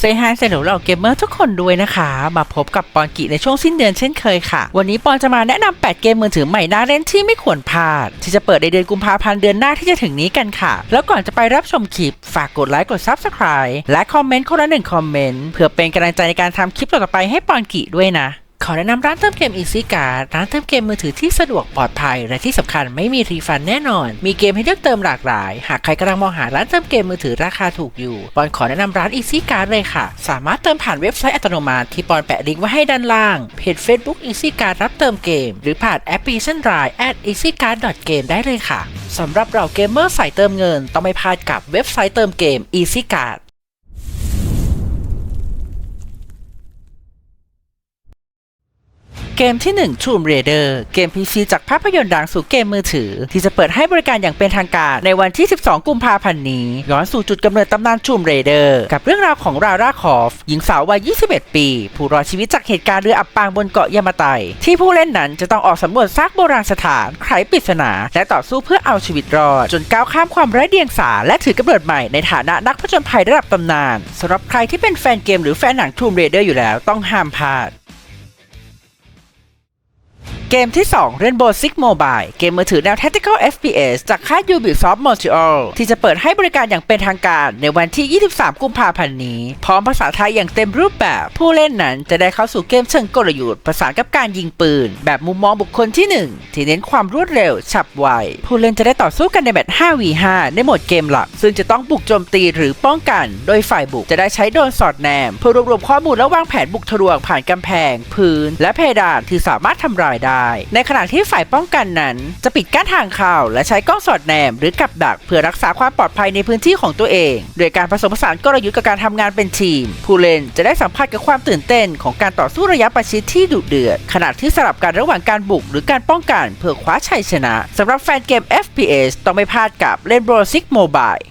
เซฮายเซลล์เราเกมเมอร์ทุกคนด้วยนะคะ มาพบกับปอนกิในช่วงสิ้นเดือนเช่นเคยค่ะ วันนี้ปอนจะมาแนะนำ8เกมมือถือใหม่น่าเล่นที่ไม่ควรพลาด ที่จะเปิดในเดือนกุมภาพันธ์เดือนหน้าที่จะถึงนี้กันค่ะ แล้วก่อนจะไปรับชมคลิป ฝากกดไลค์กด Subscribe และคอมเมนต์คนละหนึ่งคอมเมนต์เพื่อเป็นกำลังใจในการทำคลิปต่อไปให้ปอนกิด้วยนะ อแนะนำร้านเติมเกม Easy Card ร้านเติมเกมมือถือที่สะดวกปลอดภัย และที่สำคัญไม่มีรีฟันแน่นอน มีเกมให้เลือกเติมหลากหลาย หากใครกำลังมองหาร้านเติมเกมมือถือราคาถูกอยู่ปอนขอแนะนำร้าน Easy Card เลยค่ะ สามารถเติมผ่านเว็บไซต์อัตโนมัติที่ปอนแปะลิงก์ไว้ให้ด้านล่างเพจ Facebook Easy Card รับเติมเกม หรือผ่านแอปพลิเคชัน Line at easycard.game ได้เลยค่ะสำหรับเราเกมเมอร์ใส่เติมเงิน ต้องไม่พลาดกับเว็บไซต์เติมเกม Easy เกมที่ 1 Tomb Raider เกม PC จากภาพยนตร์ดังสู่เกมมือถือ ที่จะเปิดให้บริการอย่างเป็นทางการในวันที่ 12 กุมภาพันธ์นี้ ย้อนสู่จุดกำเนิดตำนาน Tomb Raider กับเรื่องราวของราร่าคอฟ หญิงสาววัย 21 ปี ผู้รอดชีวิตจากเหตุการณ์เรืออับปางบนเกาะยามาไต ที่ผู้เล่นนั้นจะต้องออกสำรวจซากโบราณสถานไขปริศนา และต่อสู้เพื่อเอาชีวิตรอด จนก้าวข้ามความไร้เดียงสาและถือกำเนิดใหม่ในฐานะนักผจญภัยระดับตำนานสำหรับใครที่เป็นแฟนเกมหรือแฟนหนัง Tomb Raider อยู่แล้วต้องห้ามพลาด เกมที่ 2 Rainbow Six Mobile เกมมือถือแนว Tactical FPS จากค่าย Ubisoft Montreal ที่จะเปิดให้บริการอย่างเป็นทางการในวันที่ 23 กุมภาพันธ์นี้ พร้อมภาษาไทยอย่างเต็มรูปแบบ ผู้เล่นนั้นจะได้เข้าสู่เกมเชิงกลยุทธ์ประสานกับการยิงปืน แบบมุมมองบุคคลที่ 1 ที่เน้นความรวดเร็ว ฉับไว ผู้เล่นจะได้ต่อสู้กันในแมตช์ 5v5 ในโหมดเกมหลัก ซึ่งจะต้องบุกโจมตีหรือป้องกัน โดยฝ่ายบุกจะได้ใช้โดนสอดแนมเพื่อรวบรวมข้อมูลและวางแผนบุกทะลวงผ่านกำแพง พื้น และเพดานที่สามารถทำลายได้ในขณะที่ฝ่ายป้องกันนั้น จะปิดกั้นทางเข้าและใช้กล้องสอดแนม หรือกับดักเพื่อรักษาความปลอดภัยในพื้นที่ของตัวเอง โดยการผสมผสานกลยุทธ์กับการทำงานเป็นทีม ผู้เล่นจะได้สัมผัสกับความตื่นเต้น ของการต่อสู้ระยะประชิดที่ดุเดือดขณะที่สลับกันระหว่างการบุก หรือการป้องกันเพื่อคว้าชัยชนะสำหรับแฟนเกม FPS ต้องไม่พลาดกับ Rainbow Six Mobile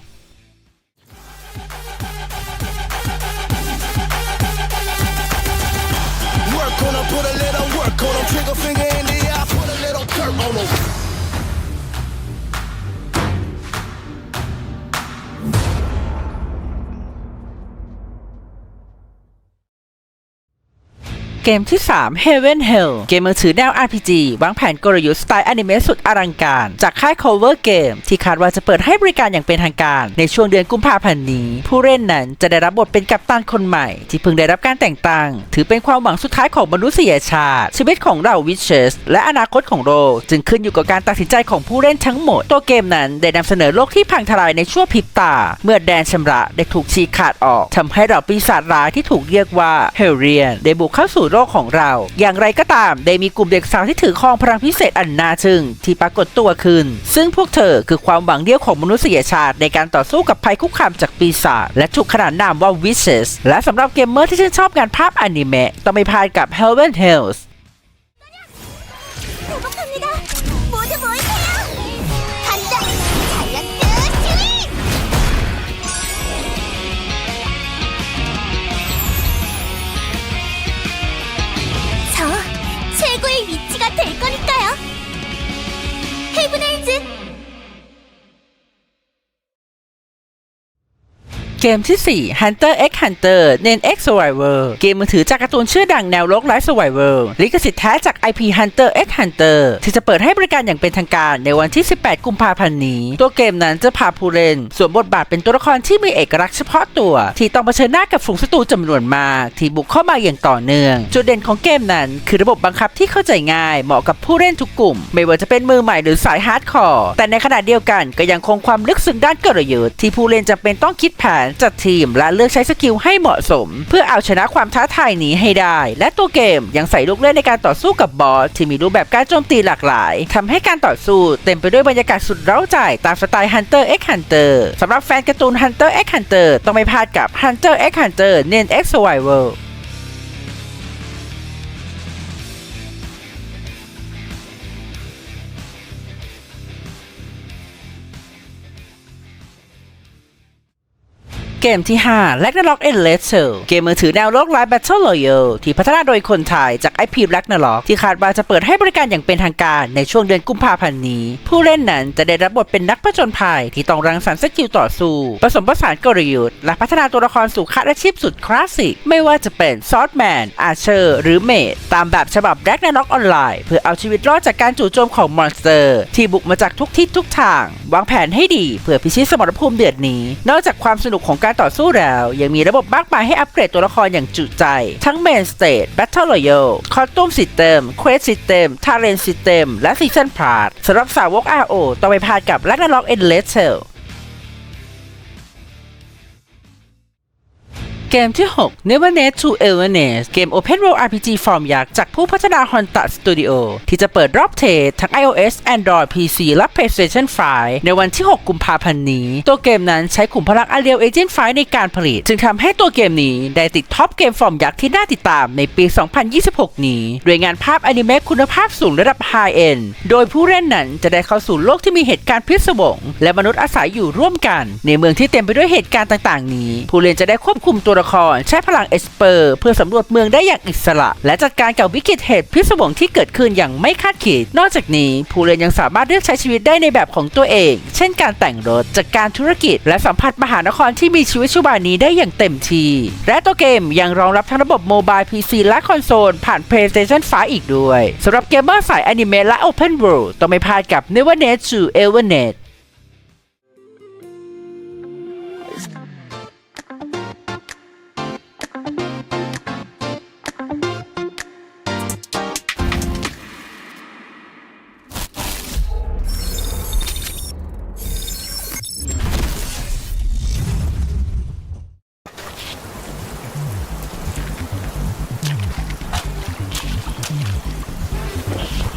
put a little work on on 'em. Trigger finger in the eye, put a little dirt on 'em. เกมที่ 3 Heaven Hell เกมมือถือแนว RPG วางแผนกลยุทธ์สไตล์อนิเมะสุดอลังการ จากค่าย Cover Game ที่คาดว่าจะเปิดให้บริการอย่างเป็นทางการ ในช่วงเดือนกุมภาพันธ์นี้ ผู้เล่นนั้นจะได้รับบทเป็นกัปตันคนใหม่ ที่เพิ่งได้รับการแต่งตั้ง ถือเป็นความหวังสุดท้ายของมนุษยชาติ ชีวิตของเราวิชเชสและอนาคตของโลกจึงขึ้นอยู่กับการตัดสินใจของผู้เล่นทั้งหมด ตัวเกมนั้นได้นำเสนอโลกที่พังทลายในชั่วพริบตา เมื่อแดนชำระได้ถูกฉีกขาดออกทำให้เราปีศาจร้ายที่ถูกเรียกว่าเฮลเรียนได้บุกเข้าสู่โลกของเรา อย่างไรก็ตามได้มีกลุ่มเด็กสาวที่ถือครองพลังพิเศษอันนาชึง ที่ปรากฏตัวขึ้น ซึ่งพวกเธอคือความหวังเดียวของมนุษยชาติ ในการต่อสู้กับภัยคุกคามจากปีศาจและถูกขนานนามว่าวิเชสและสำหรับเกมเมอร์ที่ชื่นชอบงานภาพอนิเมะต้องไม่พลาดกับ Heaven Hills เกมที่ 4 Hunter x Hunter เน้น X Survivor เกมมือถือจากการ์ตูนชื่อดังแนวโลกไร้ Survivor ลิขสิทธิ์แท้จาก IP Hunter x Hunter ที่จะเปิดให้บริการอย่างเป็นทางการในวันที่ 18 กุมภาพันธ์นี้ ตัวเกมนั้นจะพาผู้เล่นสวมบทบาทเป็นตัวละครที่มีเอกลักษณ์เฉพาะตัว ที่ต้องเผชิญหน้ากับฝูงศัตรูจำนวนมาก ที่บุกเข้ามาอย่างต่อเนื่อง จุดเด่นของเกมนั้นคือระบบบังคับที่เข้าใจง่าย เหมาะกับผู้เล่นทุกกลุ่ม ไม่ว่าจะเป็นมือใหม่หรือสายฮาร์ดคอร์แต่ในขณะเดียวกันก็ยังคงความลึกซึ้งด้านกลยุทธ์ที่ผู้เล่นจะเป็นต้องคิดแผนจัดทีมและเลือกใช้สกิลให้เหมาะสม เพื่อเอาชนะความท้าทายนี้ให้ได้ และตัวเกมยังใส่ลูกเล่นในการต่อสู้กับบอสที่มีรูปแบบการโจมตีหลากหลายทำให้การต่อสู้เต็มไปด้วยบรรยากาศสุดเร้าใจตามสไตล์ Hunter x Hunter สำหรับแฟนการ์ตูน Hunter x Hunter ต้องไม่พลาดกับ Hunter x Hunter เน้น X Survival กกมที่ 5 Ragnarok e n l e s s e l เกมมือถือแนวโลกไลฟ์ Battle Royale ที่พัฒนาโดยคนไทยจาก IP Ragnarok ที่คาดว่าจะเปิดให้บริการอย่างเป็นทางการในช่วงเดือนกุมภาพันธ์นี้ ผู้เล่นนั้นจะได้รับบทเป็นนักผจญภัย ที่ต้องรังสรรค์สกิลต่อสู้ ผสมผสานกลยุทธ์และพัฒนาตัวละครสู่ค่าอาชีพสุดคลาสสิกไม่ว่าจะเป็นซอสแมนอาเชอร์หรือเมดตามแบบฉบับ Ragnarok Online เพื่อเอาชีวิตรอดจากการจู่โจมของมอนสเตอร์ ที่บุกมาจากทุกทิศทุกทาง วางแผนให้ดีเพื่อพิชิตสมรภูมิเดือดนี้ นอกจากความสนุกของการต่อสู้แล้ว ยังมีระบบมากมายให้อัปเกรดตัวละครอย่างจุใจ ทั้ง Main Stage Battle Royale Costume System Quest System Talent System และ Season Pass สำหรับสาวก RO ต้องไปพลาดกับ Ragnarok Endless Hell เเกมที่ 6 Never Net to e v e r n e s เกม Open World RPG ฟอร์มยักษ์จากผู้พัฒนา Honta Studio ที่จะเปิดรอบเทสทั้ง iOS Android PC และ PlayStation 5 ในวันที่ 6 กุมภาพันธ์นี้ ตัวเกมนั้นใช้ขุมพลัง Unreal Engine 5 ในการผลิต จึงทำให้ตัวเกมนี้ได้ติดท็อปเกมฟอร์มยักษ์ที่น่าติดตามในปี 2026 นี้ด้วยงานภาพอนิเมะคุณภาพสูงระดับ High End โดยผู้เล่นนั้นจะได้เข้าสู่โลกที่มีเหตุการณ์พิศวงและมนุษย์อาศัยอยู่ร่วมกัน ในเมืองที่เต็มไปด้วยเหตุการณ์ต่าง ๆ นี้ ผู้เล่นจะได้ควบคุมตัวละครใช้พลังเอสเปอร์เพื่อสำรวจเมืองได้อย่างอิสระ และจัดการกับวิกฤตเหตุพิศวงที่เกิดขึ้นอย่างไม่คาดคิด นอกจากนี้ ผู้เล่นยังสามารถเลือกใช้ชีวิตได้ในแบบของตัวเอง เช่นการแต่งรถจัดการธุรกิจ และสัมผัสมหานครที่มีชีวิตชีวานี้ได้อย่างเต็มที่และตัวเกมยังรองรับทั้งระบบโมบาย PC และคอนโซลผ่าน PlayStation 5 อีกด้วยสำหรับเกมเมอร์สายอนิเมะและ Open World ต้องไม่พลาดกับ Never Net to Ever Net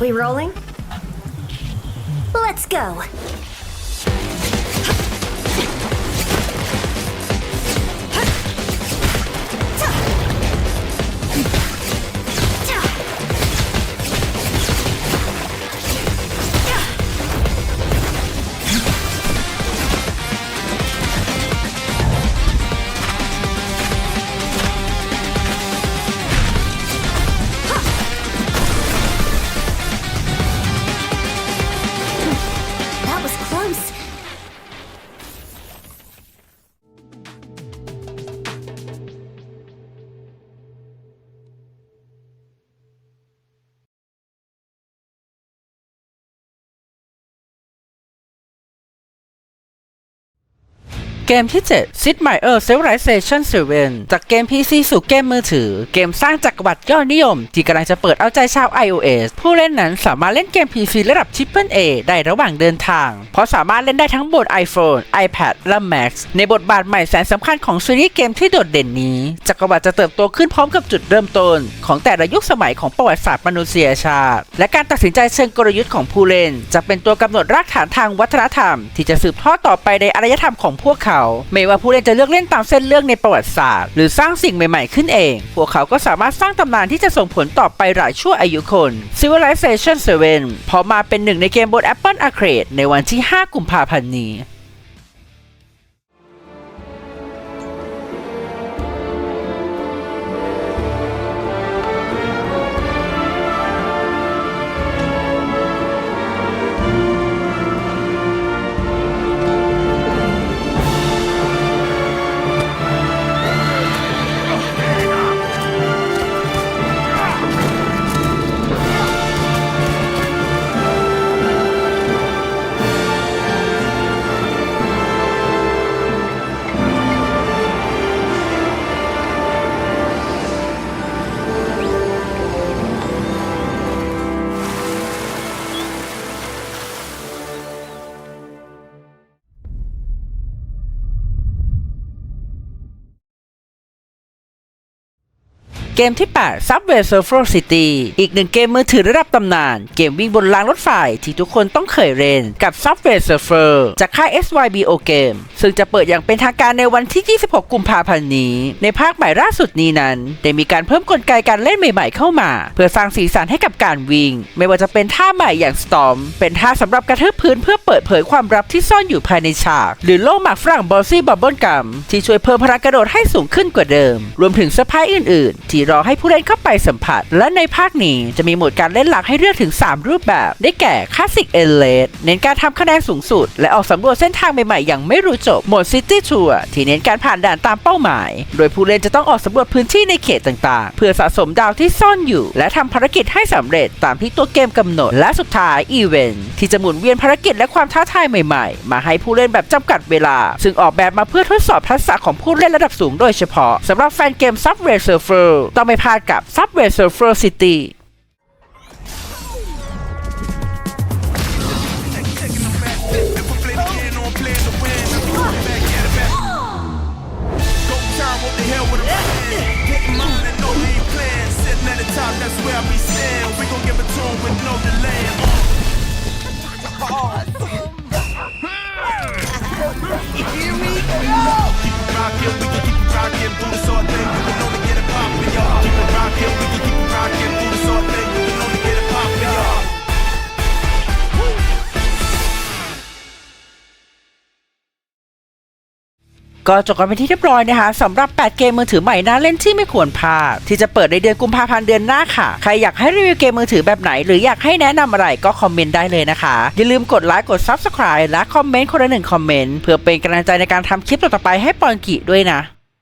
We rolling? Let's go. เกมที่ 7 Sid Meier Civilization 7 จากเกม PC สู่เกมมือถือ เกมสร้างจักรวรรดิยอดนิยม ที่กำลังจะเปิดเอาใจชาว iOS ผู้เล่นนั้นสามารถเล่นเกม PC ระดับ Triple A ได้ระหว่างเดินทาง เพราะสามารถเล่นได้ทั้งบน iPhone iPad และ Mac ในบทบาทใหม่แสนสำคัญของซีรีส์เกมที่โดดเด่นนี้ จักรวรรดิจะเติบโตขึ้นพร้อมกับจุดเริ่มต้น ของแต่ละยุคสมัยของประวัติศาสตร์มนุษยชาติ และการตัดสินใจเชิงกลยุทธ์ของผู้เล่น จะเป็นตัวกำหนดรากฐานทางวัฒนธรรม ที่จะสืบทอดต่อไปในอารยธรรมของพวกเขาไม่ว่าผู้เล่นจะเลือกเล่นตามเส้นเรื่องในประวัติศาสตร์ หรือสร้างสิ่งใหม่ๆขึ้นเอง พวกเขาก็สามารถสร้างตำนานที่จะส่งผลต่อไปหลายชั่วอายุคน Civilization 7พอมาเป็นหนึ่งในเกมบน Apple Arcade ในวันที่ 5 กุมภาพันธ์นี้ เกมที่ 8 Subway Surfer City อีกหนึ่งเกมมือถือระดับตำนาน เกมวิ่งบนรางรถไฟที่ทุกคนต้องเคยเล่นกับ Subway Surfer จากค่าย SYBO Game ซึ่งจะเปิดอย่างเป็นทางการในวันที่ 26 กุมภาพันธ์นี้ ในภาคใหม่ล่าสุดนี้นั้น ได้มีการเพิ่มกลไกการเล่นใหม่ๆเข้ามา เพื่อสร้างสีสันให้กับการวิ่ง ไม่ว่าจะเป็นท่าใหม่อย่าง Storm เป็นท่าสำหรับกระทืบพื้นเพื่อเปิดเผยความลับที่ซ่อนอยู่ภายในฉาก หรือโล่หมากฝรั่งบอลซี่บับเบิลกัมที่ช่วยเพิ่มพลังกระโดดให้สูงขึ้นกว่าเดิม รวมถึงเซอร์ไพรส์อื่นๆที่รอให้ผู้เล่นเข้าไปสัมผัส และในภาคนี้จะมีโหมดการเล่นหลักให้เลือกถึง 3 รูปแบบ ได้แก่คลาสสิกเอเลสเน้นการทำคะแนนสูงสุด และออกสำรวจเส้นทางใหม่ๆอย่างไม่รู้จบโหมดซิตี้ทัวร์ที่เน้นการผ่านด่านตามเป้าหมาย โดยผู้เล่นจะต้องออกสำรวจพื้นที่ในเขตต่างๆ เพื่อสะสมดาวที่ซ่อนอยู่ และทำภารกิจให้สำเร็จตามที่ตัวเกมกำหนด และสุดท้ายอีเวนต์ที่จะหมุนเวียนภารกิจและความท้าทายใหม่ๆ มาให้ผู้เล่นแบบจำกัดเวลา ซึ่งออกแบบมาเพื่อทดสอบทักษะของผู้เล่นระดับสูงโดยเฉพาะสำหรับแฟนเกม Subway Surfer ต้องไม่พลาดกับ Subway Surfer City ก็จบกันไปที่เรียบร้อยนะคะสำหรับ 8 เกมมือถือใหม่น่าเล่นที่ไม่ควรพลาดที่จะเปิดในเดือนกุมภาพันธ์เดือนหน้าค่ะ ใครอยากให้รีวิวเกมมือถือแบบไหน หรืออยากให้แนะนำอะไรก็คอมเมนต์ได้เลยนะคะ อย่าลืมกดไลค์กด Subscribe และคอมเมนต์คนละหนึ่งคอมเมนต์เพื่อเป็นกำลังใจในการทำคลิปต่อไปให้ปอนกิด้วยนะ